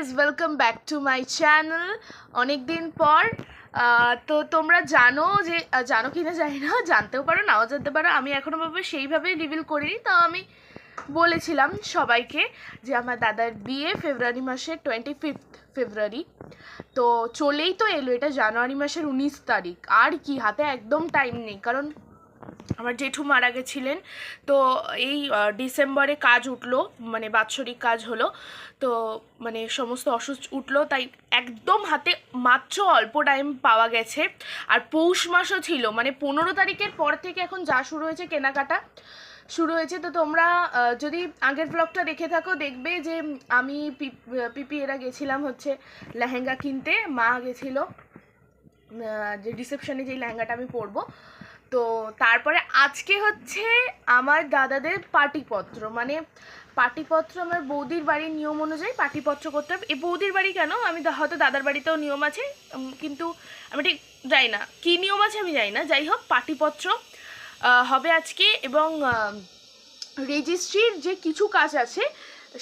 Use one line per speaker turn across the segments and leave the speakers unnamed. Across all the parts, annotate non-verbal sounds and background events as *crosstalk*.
Guys welcome back to my channel অনেক দিন পর তো তোমরা জানো যে জানো কি না জানি না, জানতেও পারো, নাও জানতে পারো, আমি এখনও ভাবে সেইভাবে রিভিল করিনি তাও আমি বলেছিলাম সবাইকে যে আমার দাদার বিয়ে ফেব্রুয়ারি মাসের টোয়েন্টি ফিফথ ফেব্রুয়ারি তো চলেই তো এলো, এটা জানুয়ারি মাসের উনিশ তারিখ। আর কি, হাতে একদম টাইম নেই, কারণ আমার জেঠু মারা গেছিলেন। তো এই ডিসেম্বরে কাজ উঠল মানে বাৎসরিক কাজ হলো। তো মানে সমস্ত অসুস্থ উঠল, তাই একদম হাতে মাত্র অল্প টাইম পাওয়া গেছে। আর পৌষ মাসও ছিল মানে পনেরো তারিখের পর থেকে এখন যা শুরু হয়েছে কেনাকাটা শুরু হয়েছে। তো তোমরা যদি আগের ব্লগটা দেখে থাকো, দেখবে যে আমি পিপ- এরা গেছিলাম হচ্ছে লেহেঙ্গা কিনতে। মা গেছিল যে রিসেপশনে যেই লেহেঙ্গাটা আমি পরবো তো তারপরে আজকে হচ্ছে আমার দাদাদের পাটিপত্র মানে পাটিপত্র আমার বৌদির বাড়ির নিয়ম অনুযায়ী পাটিপত্র করতে হবে। এই বৌদির বাড়ি কেন? আমি হয়তো দাদার বাড়িতেও নিয়ম আছে কিন্তু আমি ঠিক জানি না। কী নিয়ম আছে আমি জানি না। যাই হোক, পাটিপত্র হবে আজকে এবং রেজিস্ট্রির যে কিছু কাজ আছে,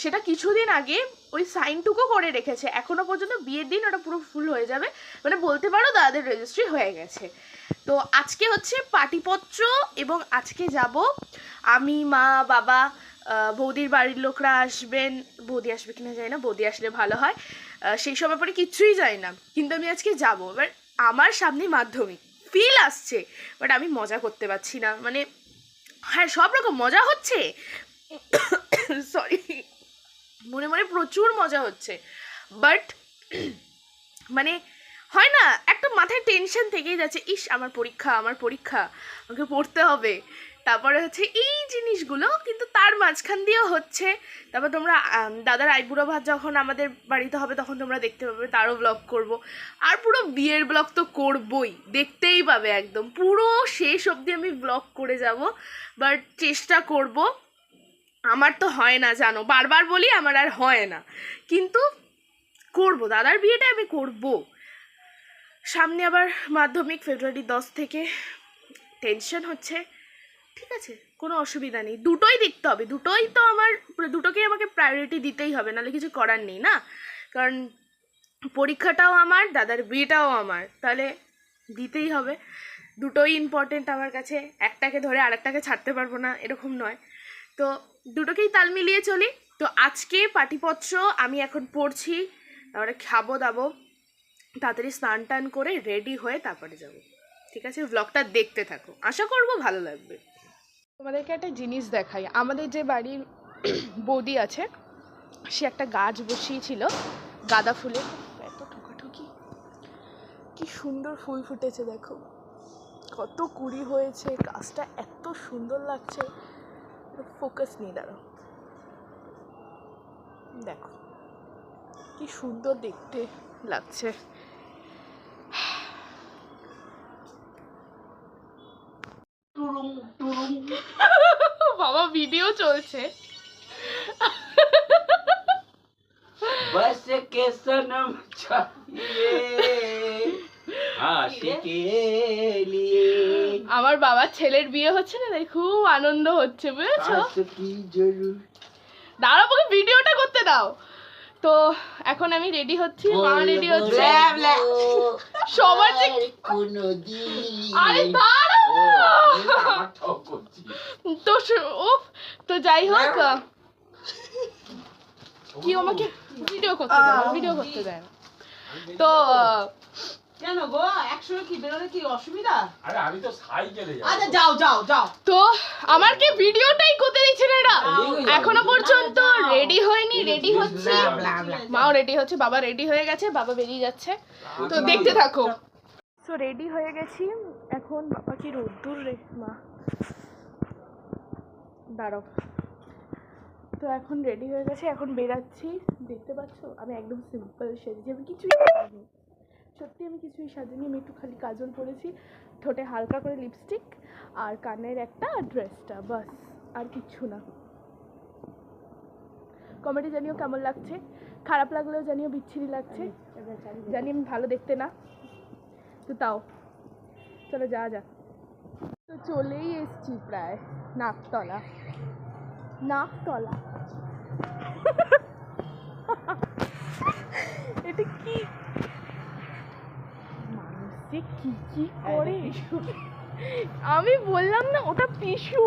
সেটা কিছুদিন আগে ওই সাইনটুকু করে রেখেছে। এখনও পর্যন্ত বিয়ের দিন ওটা পুরো ফুল হয়ে যাবে। মানে বলতে পারো দাদাদের রেজিস্ট্রি হয়ে গেছে। তো আজকে হচ্ছে পাটিপত্র এবং আজকে যাব আমি, মা, বাবা বৌদির বাড়ির লোকরা আসবেন। বৌদি আসবে কিনা জানি না, বৌদি আসলে ভালো হয়। সেই সব ব্যাপারে কিচ্ছুই জানি না। কিন্তু আমি আজকে যাব। এবার আমার সামনে মাধ্যমিক। ফিল আসছে। বাট আমি মজা করতে পারছি না। মানে হ্যাঁ সব রকম মজা হচ্ছে। *coughs* সরি মনে মনে প্রচুর মজা হচ্ছে। বাট মানে হয় না, একটা মাথায় টেনশন থেকেই যাচ্ছে, ইস, আমার পরীক্ষা আমার পরীক্ষা, আমাকে পড়তে হবে। তারপরে হচ্ছে এই জিনিসগুলো কিন্তু তার মাঝখান দিয়েও হচ্ছে। তারপর তোমরা দাদার আইবুড়ো ভাত যখন আমাদের বাড়িতে হবে তখন তোমরা দেখতে পাবে, তারও ব্লগ করব। আর পুরো বিয়ের ব্লগ তো করবই, দেখতেই পাবে একদম। পুরো শেষ অবধি আমি ব্লগ করে যাব বাট চেষ্টা করব। আমার তো হয় না, জানো। বারবার বলি আমার আর হয় না। কিন্তু করব, দাদার বিয়েটা আমি করব। সামনে আবার মাধ্যমিক, ফেব্রুয়ারি দশ থেকে টেনশন হচ্ছে। ঠিক আছে, কোনো অসুবিধা নেই। দুটোই দেখতে হবে। দুটোই তো আমার, দুটোকেই আমাকে প্রায়োরিটি দিতেই হবে। নাহলে কিছু করার নেই না? কারণ পরীক্ষাটাও আমার, দাদার বিয়েটাও আমার। তাহলে দিতেই হবে। দুটোই ইম্পর্টেন্ট আমার কাছে। একটাকে ধরে আরেকটাকে ছাড়তে পারব না, এরকম নয়। তো দুটোকেই তাল মিলিয়ে চলি। তো আজকে পাটিপত্র আমি এখন পড়ছি, তারপরে খাব দাবো, তাড়াতাড়ি স্নান টান করে রেডি হয়ে তারপরে যাব। ঠিক আছে? ব্লগটা দেখতে থাকো। আশা করব ভালো লাগবে। তোমাদেরকে একটা জিনিস দেখাই। আমাদের যে বাড়ির বৌদি আছে, সে একটা গাছ বসিয়েছিল, গাঁদা ফুলের। এত ঠোকাঠুকি। কি সুন্দর ফুল ফুটেছে দেখো। কত কুড়ি হয়েছে, গাছটা এত সুন্দর লাগছে। ফোকাস নিয়ে দাঁড়াও দেখো কি সুন্দর দেখতে লাগছে
টুরুম টুরুম
বাবা ভিডিও চলছে
बस के सनम चाहिए आशिक के लिए
আমার বাবার ছেলের বিয়ে হচ্ছে না তাই খুব আনন্দ হচ্ছে বুঝেছ? দাঁড়াও ভিডিওটা করতে দাও। তো এখন আমি রেডি হচ্ছি মা রেডি হচ্ছে। সবার যে আরে তো উফ তো যাই হোক। কি আমাকে ভিডিও করতে দেয় ভিডিও করতে দেয় তো
কেন গো? একসঙ্গে কি বেরোলে কি অসুবিধা?
আরে আমি তো সাইকেলে
আচ্ছা যাও যাও যাও।
তো আমার কি ভিডিওটাই করতে দিচ্ছে না এরা? এখনও পর্যন্ত রেডি হয়নি রেডি হচ্ছে। মাও রেডি হচ্ছে বাবা রেডি হয়ে গেছে বাবা বেরিয়ে যাচ্ছে। তো দেখতে থাকো। তো রেডি হয়ে গেছি। এখন বাবা কি রোদ্দুর রে মা। দাঁড়াও। তো এখন রেডি হয়ে গেছে এখন বেরাচ্ছি। দেখতে পাচ্ছো? আমি একদম সিম্পল সেজেছি আমি কিছুই সত্যি আমি কিছুই সাজিনি আমি একটু খালি কাজল পরেছি। ঠোঁটে হালকা করে লিপস্টিক আর কানের একটা ড্রেসটা বাস আর কিচ্ছু না। কমেডি জানিও কেমন লাগছে? খারাপ লাগলেও জানিও বিচ্ছিরি লাগছে। জানি আমি ভালো দেখতে না। তো তাও চলো যা যা তো চলেই এসছি প্রায় নাকতলা। নাকতলা *laughs* যে কি করে? আমি বললাম না, ওটা পিসু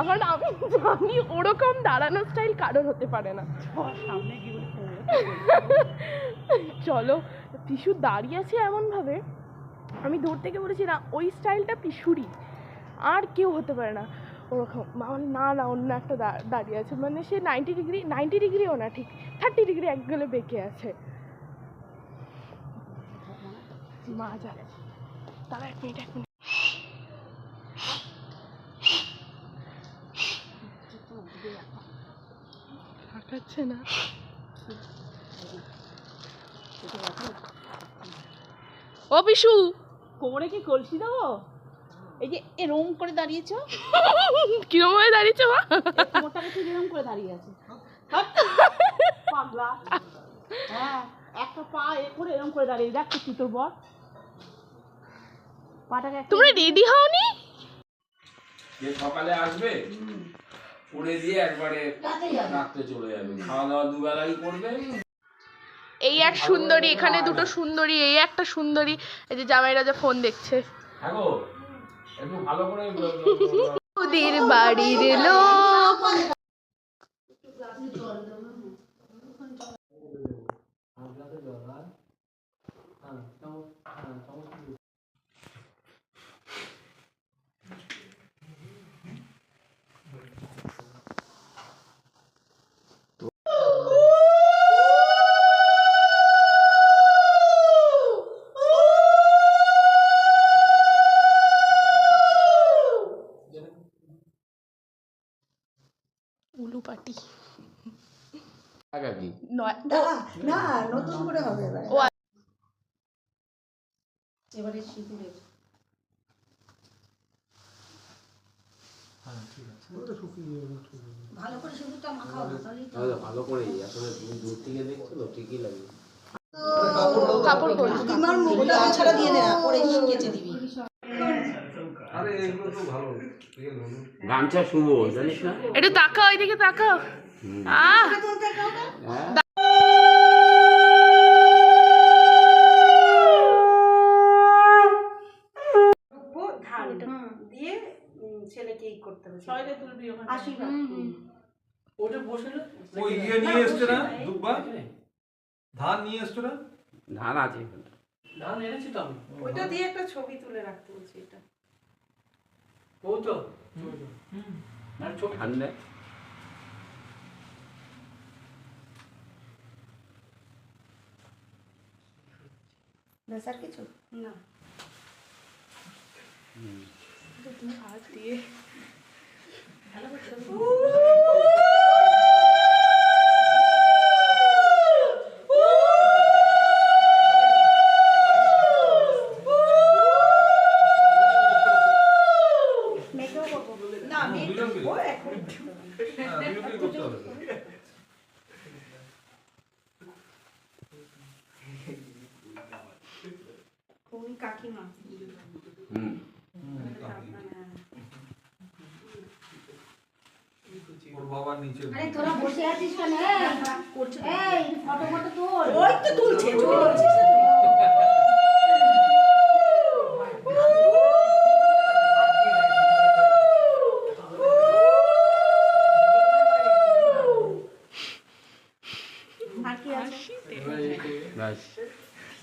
আমার আমি জানি ওরকম দাঁড়ানো স্টাইল কারোর হতে পারে না। চলো পিসু দাঁড়িয়ে আছে এমনভাবে, আমি দূর থেকে বলেছি, না, ওই স্টাইলটা পিসুরই আর কেউ হতে পারে না। ওরকম না না, অন্য একটা দাঁড়িয়ে আছে। মানে সে নাইনটি ডিগ্রি নাইনটি ডিগ্রিও না, ঠিক থার্টি ডিগ্রি এক গেলে বেঁকে আছে। মা যাচ্ছে। তারা এক মিনিট এক মিনিট তাকাচ্ছে না। ও পিসু
কোমরে কি কলসি দেবো? এই যে এরম করে দাঁড়িয়েছো?
কিরম হয়ে দাঁড়িয়েছে মা?
ঠিক এরম করে দাঁড়িয়ে আছে। পাগলা। হ্যাঁ একটা পা এ করে এরম করে দাঁড়িয়ে। দেখ কি তোর বর। পাটাকে
তোমরা রেডি হওনি?
যে সকালে আসবে দিয়ে একবারে রাখতে চলে যাবে। খাওয়া দাওয়া দুবেলাই করবে।
এই এক সুন্দরী এখানে দুটো সুন্দরী এই একটা সুন্দরী এই যে জামাই রাজা ফোন দেখছে।
হ্যাঁ একটু ভালো করে
ওদের বাড়ির লোক। উলু পাটি
কি
নয়
না নতুন করে হবে এবারে
ও
এবারে সিঁদুরের ভালো করে সিঁদুরটা মাখাও না তাহলেই তো
ভালো করে আসলে তুমি দূর থেকে দেখছ তো ঠিকই লাগে।
কাপড় খোল
তোমার মুখটা ছাড়া দিয়ে দে না পরে কেচে দিবি।
গামছা শুভ জানিস না?
একটু তাকাও ওইদিকে তাকাও। আহ
দিয়ে ছেলেকে ই করতে হবে।
সবাইকে তুলবি ওখানে
আশীর্বাদ।
ওই ইয়ে নিয়ে এসছে না? দুব্বা ধান নিয়ে এসছো না?
ধান আছে
ওইটা দিয়ে একটা ছবি তুলে রাখতে বলছি এটা।
ধান দেয়।
ব্যাস আর কিছু? না।
হাত দিয়ে
মেয়েকেও করব না মেয়ে
দুজনকে
ও এখন
হ্যাঁ দুজনকে করতে হবে
উনি কাকিমা
হুম
ওর বাবা নিচে
আরে তোরা বসে আছিস কেন এই ফটো ফটো তোল
ওই তো তুলছে আছে
ব্যাস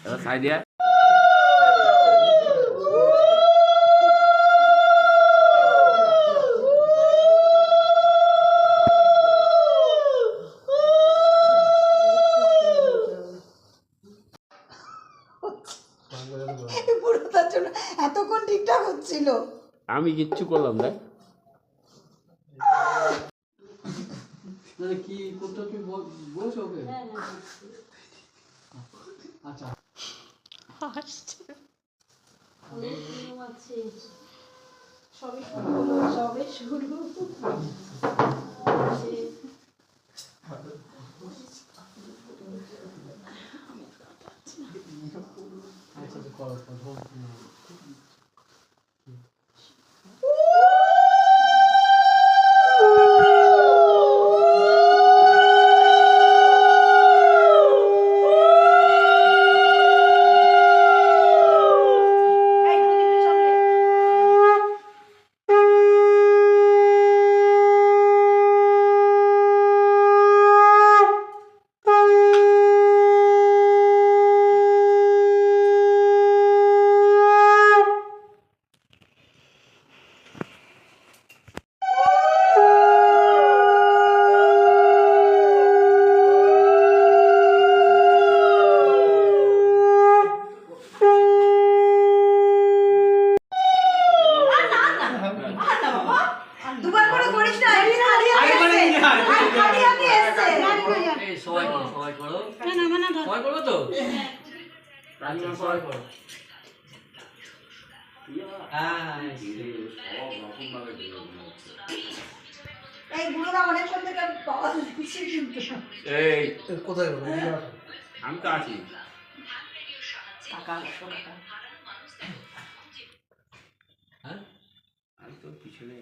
এবার সাইডে আমি কিচ্ছু করলাম দেখ
কি করতে
তুমি বলছো ওকে?
হ্যাঁ,
হ্যাঁ,
আচ্ছা।
সবে শুরু
সবে শুরু। আচ্ছা, আচ্ছা,
এই বুড়োরা অনেকক্ষণ থেকে পাওয়া যাচ্ছে কিন্তু।
এই।
কোথায় গেলো
আমি তো আছি।
টাকা
হ্যাঁ?
আমি তো পিছনে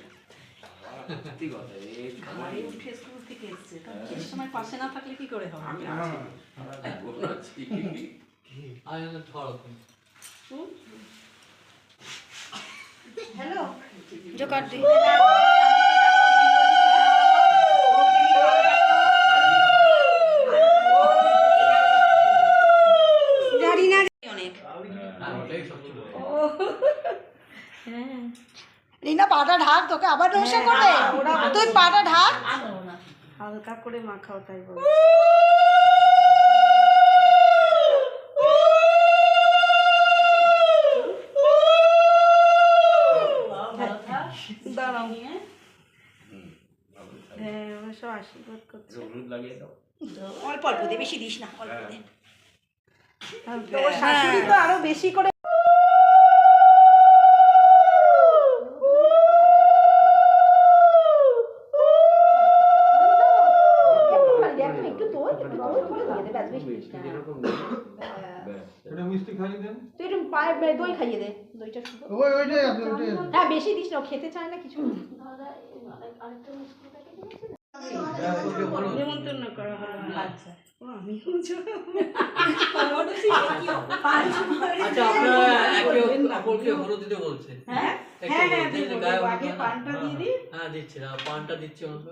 সত্যি কথা এই
আমার এই উঠে স্কুল থেকে এসছে। সময় পাশে না থাকলে কি করে হবে?
আমি আছি।
আমি ধরো
হ্যালো
জোকার দি
হ্যাঁ
রিনা পাটা ঢাক তোকে আবার নমস্কার করবে তুই পাটা ঢাক
হালকা করে মাখাও তাই বল দাঁড়াও হ্যাঁ ওরা সব আশীর্বাদ করছে।
হলুদ লাগিয়ে দাও।
অল্প অল্প দে বেশি দিস না অল্প দে।
শাশুড়ি তো আরও বেশি করে
দে একটু পায়ে মানে দই খাইয়ে দে দইটা শুধু
ওই ওইটাই আপনি ওইটাই
হ্যাঁ বেশি দিস না ও খেতে চায় না কিছু।
নিমন্ত্রণ করা হলো আচ্ছা
আচ্ছা আপনারা একে অপরকে হলুদ দিতে বলছেন।
হ্যাঁ? হ্যাঁ হ্যাঁ
বলছেন যে
দেবো,
গায়ে
দেবো।
হলুদ
আগে পানটা দিয়ে দিই
হ্যাঁ দিচ্ছি পানটা দিচ্ছি ওনাকে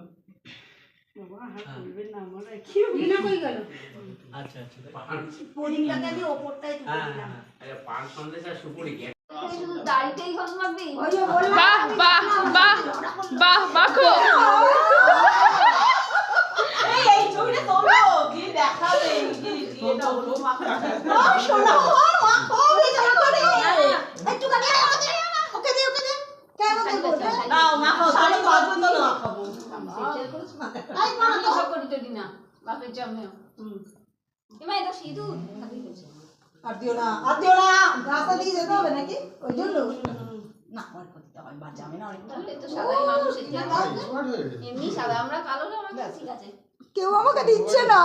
বাবা হাত তুলবেন না আমরা কি
রিনা কই গেল?
আচ্ছা আচ্ছা
প্রদীপটাকে আমি ওপরটাই তুলে
হ্যাঁ
দিলাম।
হ্যাঁ।
আরে পান সন্দেশ আর সুপুরি
বাহ বাহ বাহ বাহ
তোলো এটা হলো
আর দিও না আর দিও না রাস্তা দিয়ে যেতে হবে নাকি? ওই জন্য? না অল্প দিতে হয় না কেউ আমাকে দিচ্ছে না।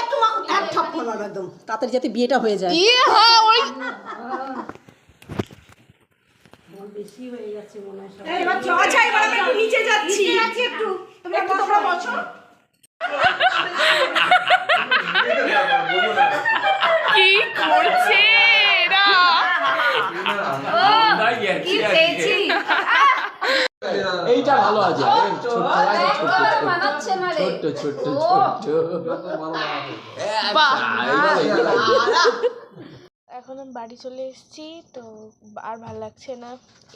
একটু এক একদম তাড়াতাড়ি যাতে বিয়েটা হয়ে যায়।
ইয়ে হ্যাঁ ওই
বেশি হয়ে যাচ্ছে মনে হয় সব
এবার চ ছাই এবার আমি একটু নিচে যাচ্ছি। যাচ্ছি একটু। তোমরা একটু তোমরা বসো।
কি করছে এরা?
গেছি এইটা ভালো আছে। ছোট্ট আছে, ছোট্ট ছোট্ট ছোট্ট ছোট্ট।
আমি বাড়ি চলে এসেছি, তো আর ভালো লাগছে না।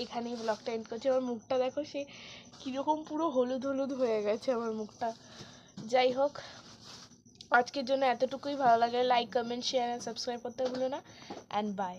এখানেই ব্লগটা এন্ড করছি। আমার মুখটা দেখো, সে কীরকম পুরো হলুদ হলুদ হয়ে গেছে আমার মুখটা। যাই হোক, আজকের জন্য এতটুকুই। ভালো লাগে like comment share and subscribe করতে ভুলো না। And by